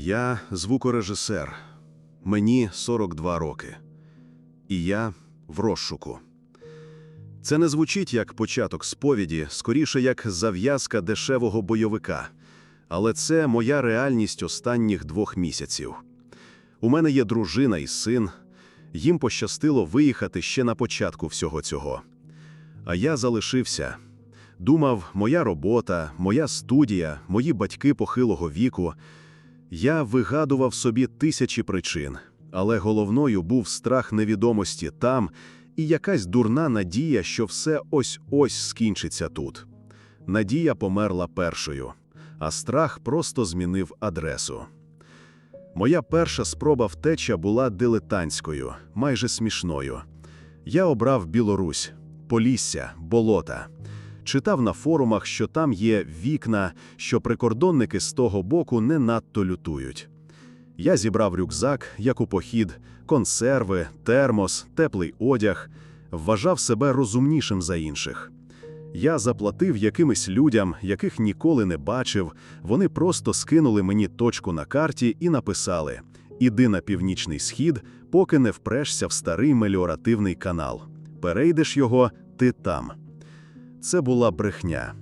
Я звукорежисер. Мені 42 роки. І я в розшуку. Це не звучить як початок сповіді, скоріше як зав'язка дешевого бойовика. Але це моя реальність останніх двох місяців. У мене є дружина і син. Їм пощастило виїхати ще на початку всього цього. А я залишився. Думав, моя робота, моя студія, мої батьки похилого віку. Я вигадував собі тисячі причин, але головною був страх невідомості там і якась дурна надія, що все ось-ось скінчиться тут. Надія померла першою, а страх просто змінив адресу. Моя перша спроба втеча була дилетантською, майже смішною. Я обрав Білорусь, Полісся, болота. Читав на форумах, що там є вікна, що прикордонники з того боку не надто лютують. Я зібрав рюкзак, як у похід, консерви, термос, теплий одяг, вважав себе розумнішим за інших. Я заплатив якимось людям, яких ніколи не бачив, вони просто скинули мені точку на карті і написали «Іди на північний схід, поки не впрешся в старий меліоративний канал. Перейдеш його, ти там». Це була брехня.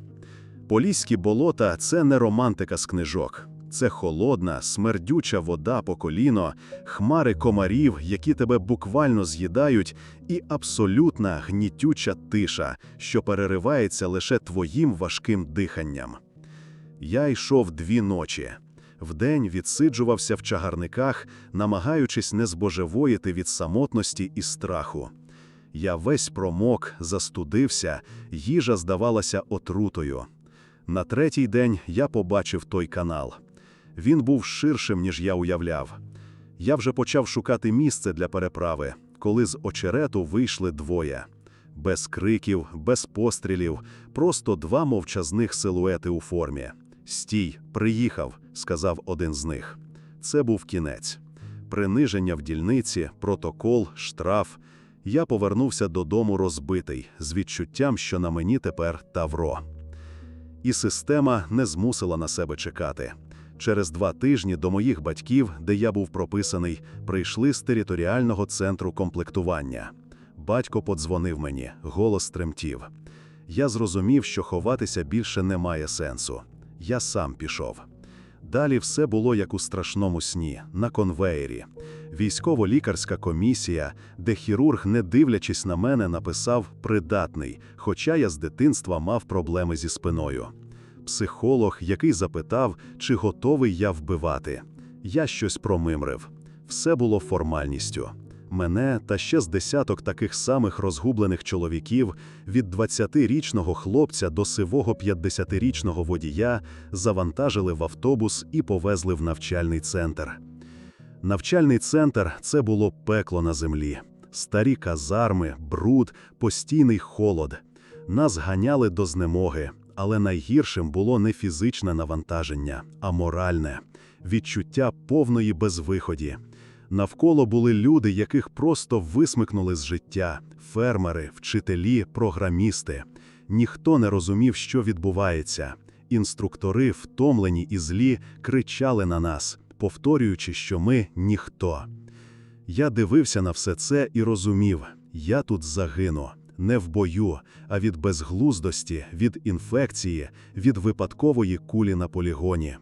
Поліські болота це не романтика з книжок. Це холодна, смердюча вода по коліно, хмари комарів, які тебе буквально з'їдають, і абсолютна гнітюча тиша, що переривається лише твоїм важким диханням. Я йшов дві ночі. Вдень відсиджувався в чагарниках, намагаючись не збожевоїти від самотності і страху. Я весь промок, застудився, їжа здавалася отрутою. На третій день я побачив той канал. Він був ширшим, ніж я уявляв. Я вже почав шукати місце для переправи, коли з очерету вийшли двоє. Без криків, без пострілів, просто два мовчазних силуети у формі. Стій, приїхав, сказав один з них. Це був кінець. Приниження в дільниці, протокол, штраф. Я повернувся додому розбитий, з відчуттям, що на мені тепер тавро. І система не змусила на себе чекати. Через два тижні до моїх батьків, де я був прописаний, прийшли з територіального центру комплектування. Батько подзвонив мені, голос тремтів. Я зрозумів, що ховатися більше немає сенсу. Я сам пішов. Далі все було як у страшному сні, на конвеєрі. Військово-лікарська комісія, де хірург, не дивлячись на мене, написав придатний, хоча я з дитинства мав проблеми зі спиною. Психолог, який запитав, чи готовий я вбивати. Я щось промимрив. Все було формальністю. Мене та ще з десяток таких самих розгублених чоловіків від 20-річного хлопця до сивого 50-річного водія завантажили в автобус і повезли в навчальний центр. Навчальний центр це було пекло на землі. Старі казарми, бруд, постійний холод. Нас ганяли до знемоги, але найгіршим було не фізичне навантаження, а моральне відчуття повної безвиході. Навколо були люди, яких просто висмикнули з життя: фермери, вчителі, програмісти. Ніхто не розумів, що відбувається. Інструктори, втомлені і злі, кричали на нас, повторюючи, що ми ніхто. Я дивився на все це і розумів: я тут загину. Не в бою, а від безглуздості, від інфекції, від випадкової кулі на полігоні.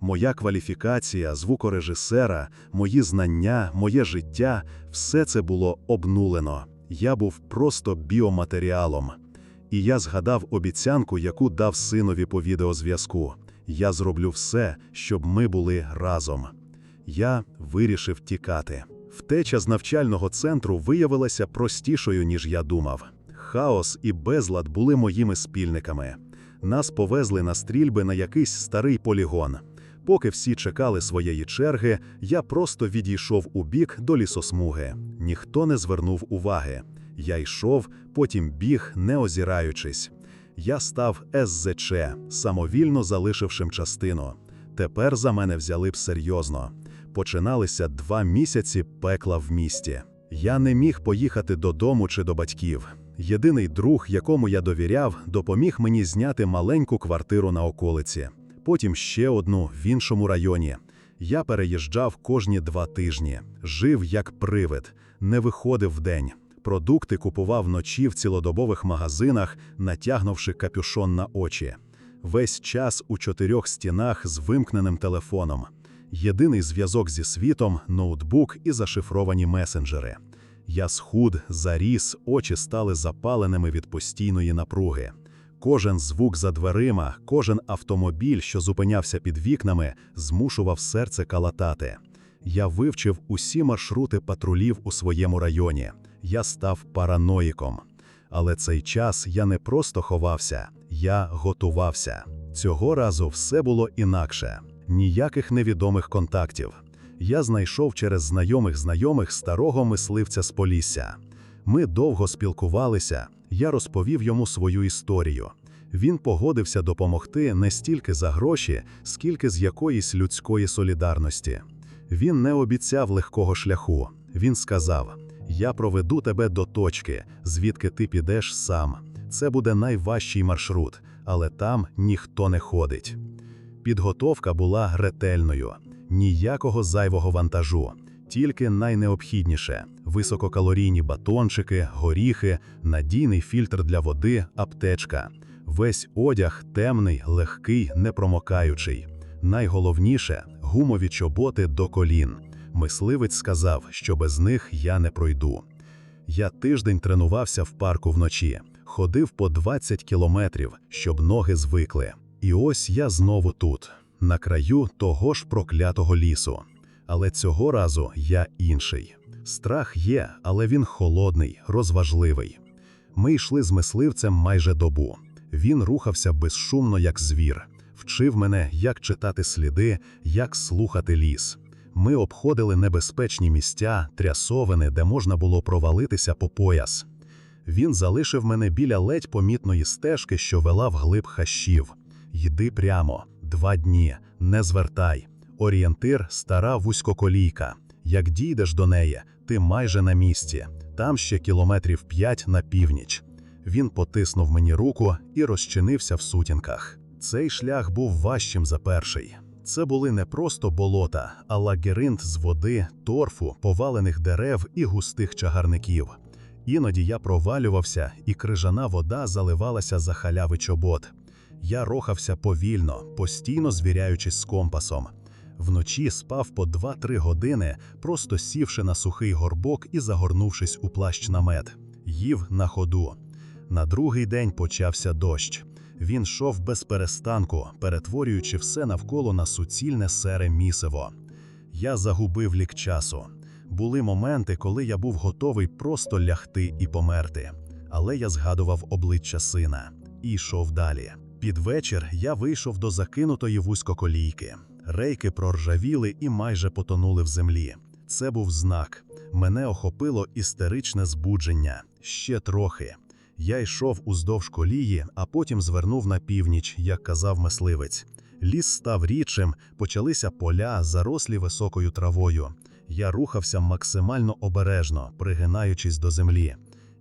Моя кваліфікація, звукорежисера, мої знання, моє життя все це було обнулено. Я був просто біоматеріалом. І я згадав обіцянку, яку дав синові по відеозв'язку. Я зроблю все, щоб ми були разом. Я вирішив тікати. Втеча з навчального центру виявилася простішою, ніж я думав. Хаос і безлад були моїми спільниками. Нас повезли на стрільби на якийсь старий полігон. Поки всі чекали своєї черги, я просто відійшов у бік до лісосмуги. Ніхто не звернув уваги. Я йшов, потім біг, не озираючись. Я став СЗЧ, самовільно залишившим частину. Тепер за мене взяли б серйозно. Починалися два місяці пекла в місті. Я не міг поїхати додому чи до батьків. Єдиний друг, якому я довіряв, допоміг мені зняти маленьку квартиру на околиці, потім ще одну в іншому районі. Я переїжджав кожні два тижні, жив як привид, не виходив вдень. Продукти купував вночі в цілодобових магазинах, натягнувши капюшон на очі. Весь час у чотирьох стінах з вимкненим телефоном. Єдиний зв'язок зі світом ноутбук і зашифровані месенджери. Я схуд, заріс, очі стали запаленими від постійної напруги. Кожен звук за дверима, кожен автомобіль, що зупинявся під вікнами, змушував серце калатати. Я вивчив усі маршрути патрулів у своєму районі. Я став параноїком. Але цей час я не просто ховався, я готувався. Цього разу все було інакше. Ніяких невідомих контактів. Я знайшов через знайомих знайомих старого мисливця з Полісся. Ми довго спілкувалися, я розповів йому свою історію. Він погодився допомогти не стільки за гроші, скільки з якоїсь людської солідарності. Він не обіцяв легкого шляху. Він сказав: Я проведу тебе до точки, звідки ти підеш сам. Це буде найважчий маршрут, але там ніхто не ходить. Підготовка була ретельною, ніякого зайвого вантажу, тільки найнеобхідніше: висококалорійні батончики, горіхи, надійний фільтр для води, аптечка. Весь одяг темний, легкий, непромокаючий. Найголовніше гумові чоботи до колін. Мисливець сказав, що без них я не пройду. Я тиждень тренувався в парку вночі, ходив по 20 кілометрів, щоб ноги звикли. І ось я знову тут, на краю того ж проклятого лісу. Але цього разу я інший. Страх є, але він холодний, розважливий. Ми йшли з мисливцем майже добу. Він рухався безшумно, як звір, вчив мене, як читати сліди, як слухати ліс. Ми обходили небезпечні місця, трясовини, де можна було провалитися по пояс. Він залишив мене біля ледь помітної стежки, що вела вглиб хащів. Йди прямо, два дні, не звертай. Орієнтир стара вузькоколійка. Як дійдеш до неї, ти майже на місці, там ще кілометрів п'ять на північ. Він потиснув мені руку і розчинився в сутінках. Цей шлях був важчим за перший. Це були не просто болота, а лагеринт з води, торфу, повалених дерев і густих чагарників. Іноді я провалювався, і крижана вода заливалася за халяви чобот. Я рухався повільно, постійно звіряючись з компасом. Вночі спав по 2-3 години, просто сівши на сухий горбок і загорнувшись у плащ намет. Їв на ходу. На другий день почався дощ. Він йшов без перестанку, перетворюючи все навколо на суцільне сере місиво. Я загубив лік часу. Були моменти, коли я був готовий просто лягти і померти. Але я згадував обличчя сина і йшов далі. Під вечір я вийшов до закинутої вузькоколійки. Рейки проржавіли і майже потонули в землі. Це був знак. Мене охопило істеричне збудження. Ще трохи. Я йшов уздовж колії, а потім звернув на північ, як казав мисливець. Ліс став рідшим, почалися поля, зарослі високою травою. Я рухався максимально обережно, пригинаючись до землі.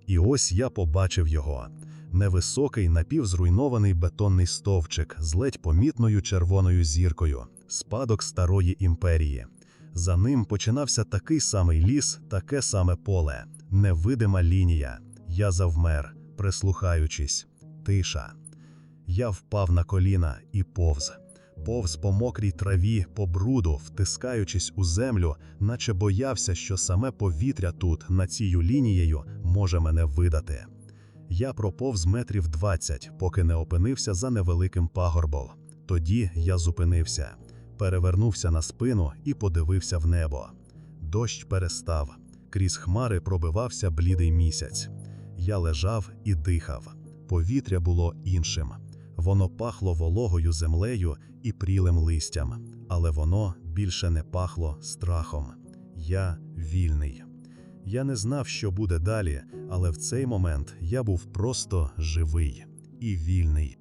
І ось я побачив його. Невисокий, напівзруйнований бетонний стовпчик з ледь помітною червоною зіркою, спадок старої імперії. За ним починався такий самий ліс, таке саме поле, невидима лінія. Я завмер, прислухаючись, тиша. Я впав на коліна і повз. Повз по мокрій траві, по бруду, втискаючись у землю, наче боявся, що саме повітря тут, над цією лінією, може мене видати. Я проповз метрів двадцять, поки не опинився за невеликим пагорбом. Тоді я зупинився, перевернувся на спину і подивився в небо. Дощ перестав, крізь хмари пробивався блідий місяць. Я лежав і дихав. Повітря було іншим. Воно пахло вологою землею і прілим листям, але воно більше не пахло страхом. Я вільний. Я не знав, що буде далі, але в цей момент я був просто живий і вільний.